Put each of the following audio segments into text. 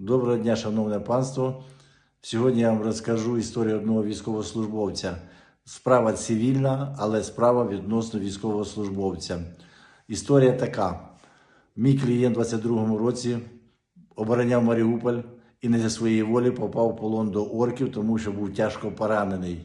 Доброго дня, шановне панство. Сьогодні я вам розкажу історію одного військовослужбовця. Справа цивільна, але справа відносно військовослужбовця. Історія така: мій клієнт у 22-му році обороняв Маріуполь і не зі своєї волі попав в полон до орків, тому що був тяжко поранений.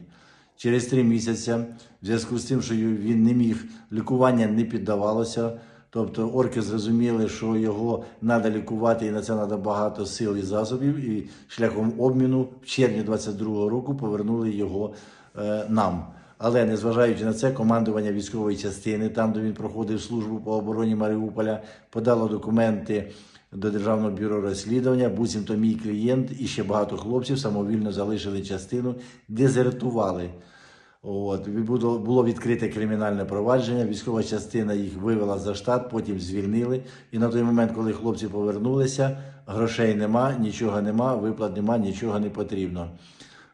Через три місяці, в зв'язку з тим, що він не міг, лікування не піддавалося. Тобто орки зрозуміли, що його треба лікувати, і на це треба багато сил і засобів. І шляхом обміну в червні 22-го року повернули його е, нам. Але незважаючи на це, командування військової частини, там де він проходив службу по обороні Маріуполя, подало документи до Державного бюро розслідування. Буцімто мій клієнт і ще багато хлопців самовільно залишили частину, дезертували. От було, відкрите кримінальне провадження. Військова частина їх вивела за штат, потім звільнили. І на той момент, коли хлопці повернулися, грошей нема, нічого нема, виплат нема, нічого не потрібно.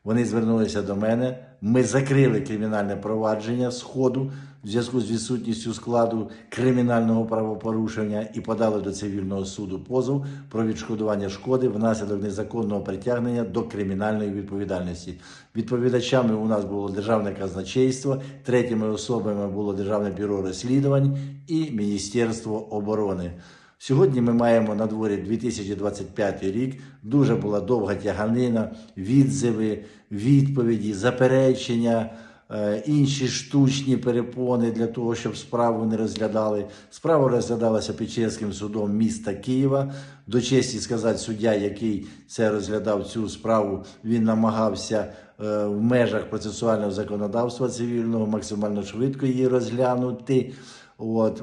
Вони звернулися до мене. Ми закрили кримінальне провадження з ходу в зв'язку з відсутністю складу кримінального правопорушення і подали до цивільного суду позов про відшкодування шкоди внаслідок незаконного притягнення до кримінальної відповідальності. Відповідачами у нас було державне казначейство, третіми особами було Державне бюро розслідувань і Міністерство оборони. Сьогодні ми маємо на дворі 2025 рік. Дуже була довга тяганина, відзиви, відповіді, заперечення, е, інші штучні перепони для того, щоб справу не розглядали. Справа розглядалася Печерським судом міста Києва. До честі сказати, суддя, який це розглядав цю справу, він намагався е, в межах процесуального законодавства цивільного максимально швидко її розглянути. От.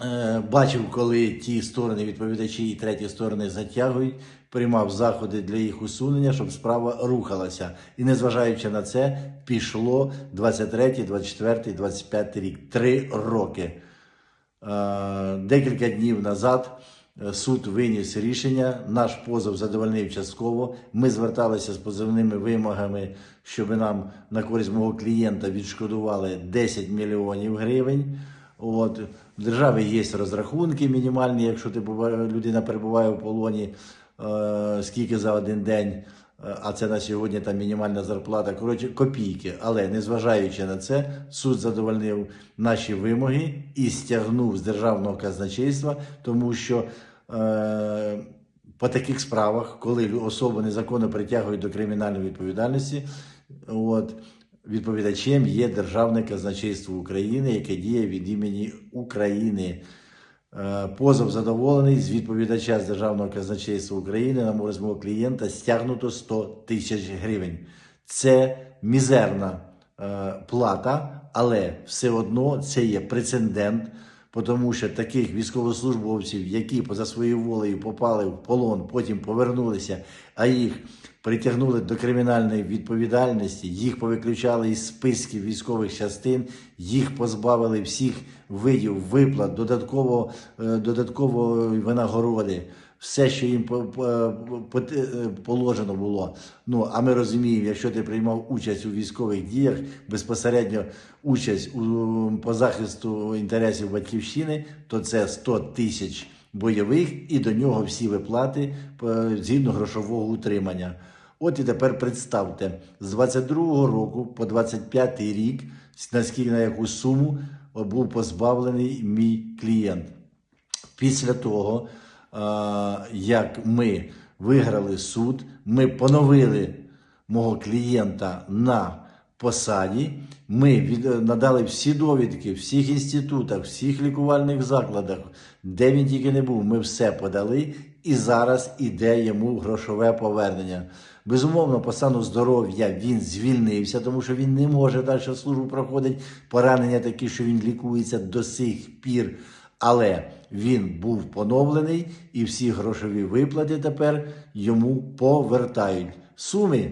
Е, Бачив, коли ті сторони відповідачі і треті сторони затягують, приймав заходи для їх усунення, щоб справа рухалася. І незважаючи на це, пішло 23, 24, 25 рік. Три роки. Е, Декілька днів назад е, суд виніс рішення. Наш позов задовольнив частково. Ми зверталися з позовними вимогами, щоб нам на користь мого клієнта відшкодували 10 мільйонів гривень. От в держави є розрахунки мінімальні, якщо ти людина перебуває в полоні, е, скільки за один день, е, а це на сьогодні там мінімальна зарплата. Коротше, копійки. Але незважаючи на це, суд задовольнив наші вимоги і стягнув з державного казначейства, тому що. Е, по таких справах, коли особу незаконно притягують до кримінальної відповідальності, от, відповідачем є Державне казначейство України, яке діє від імені України. Е, Позов задоволений з відповідача з Державного казначейства України на морець мого клієнта стягнуто 100 тисяч гривень. Це мізерна е, плата, але все одно це є прецедент, тому що таких військовослужбовців, які поза своєю волею попали в полон, потім повернулися, а їх притягнули до кримінальної відповідальності, їх повиключали із списків військових частин, їх позбавили всіх видів виплат, додатково, додатково додаткової винагороди. Все, що їм е, положено було. Ну а ми розуміємо, якщо ти приймав участь у військових діях, безпосередньо участь у по захисту інтересів батьківщини, то це 100 тисяч бойових і до нього всі виплати е, згідно грошового утримання. От і тепер представте, з 22-го року по 25-й рік, наскільки на яку суму е, був позбавлений мій клієнт. Після того, як ми виграли суд, ми поновили мого клієнта на посаді. Ми від, надали всі довідки всіх інститутах, всіх лікувальних закладах, де він тільки не був. Ми все подали, і зараз іде йому грошове повернення. Безумовно, по стану здоров'я він звільнився, тому що він не може далі службу проходить. Поранення такі, що він лікується до сих пір. Але він був поновлений, і всі грошові виплати тепер йому повертають. Суми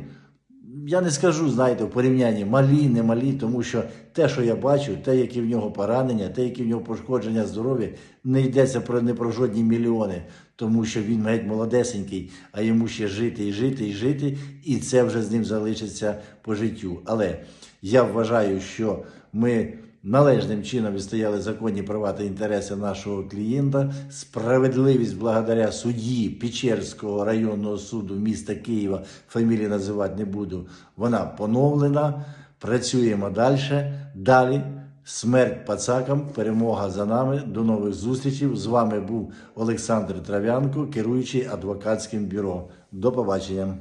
я не скажу, знаєте, в порівнянні малі, не малі, тому що те, що я бачу, те, які в нього поранення, те, які в нього пошкодження здоров'я, не йдеться про не про жодні мільйони, тому що він геть молодесенький, а йому ще жити і жити, і жити, і це вже з ним залишиться по життю. Але я вважаю, що ми належним чином відстояли законні права та інтереси нашого клієнта. Справедливість благодаря судді Печерського районного суду міста Києва, фамілії називати не буду, вона поновлена. Працюємо далі. Далі. Смерть пацакам, перемога за нами. До нових зустрічей. З вами був Олександр Трав'янко, керуючий адвокатським бюро. До побачення.